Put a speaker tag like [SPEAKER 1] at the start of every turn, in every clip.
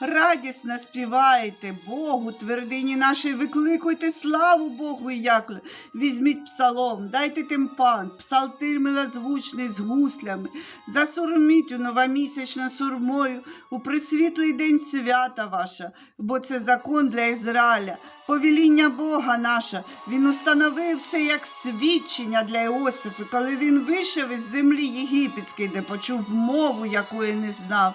[SPEAKER 1] Радісно співайте Богу, твердині нашій викликуйте славу Богу якле. Візьміть псалом, дайте тимпан, псалтир милозвучний з гуслями, засурміть у новомісячно сурмою у присвітлий день свята ваша, бо це закон для Ізраїля, повеління Бога наша. Він установив це як свідчення для Іосифа, коли він вийшов із землі єгипетської, де почув мову, якої не знав.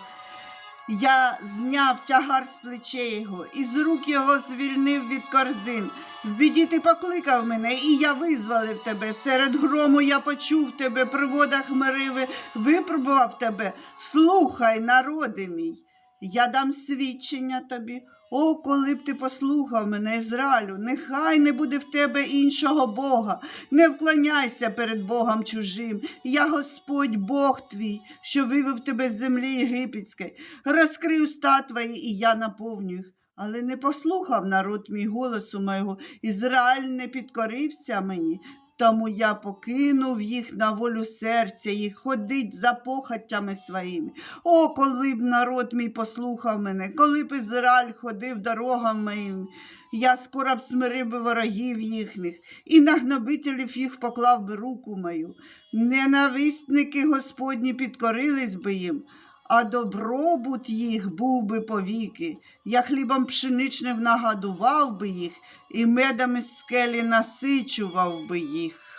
[SPEAKER 1] Я зняв тягар з плечей його, і з рук його звільнив від корзин. В біді ти покликав мене, і я визволив тебе. Серед грому я почув тебе, при водах мириви, випробував тебе. Слухай, народи мій. Я дам свідчення тобі. О, коли б ти послухав мене, Ізраїлю, нехай не буде в тебе іншого Бога. Не вклоняйся перед Богом чужим. Я Господь Бог твій, що вивів тебе з землі єгипетської. Розкрий уста твої, і я наповню їх. Але не послухав народ мій голосу мого, Ізраїль не підкорився мені. Тому я покинув їх на волю серця їх, ходить за похотями своїми. О, коли б народ мій послухав мене, коли б Ізраїль ходив дорогами моїми, я скоро б смирив би ворогів їхніх, і на гнобителів їх поклав би руку мою. Ненависники Господні підкорились би їм, а добробут їх був би повіки. Я хлібом пшеничним нагадував би їх, і медами скелі насичував би їх.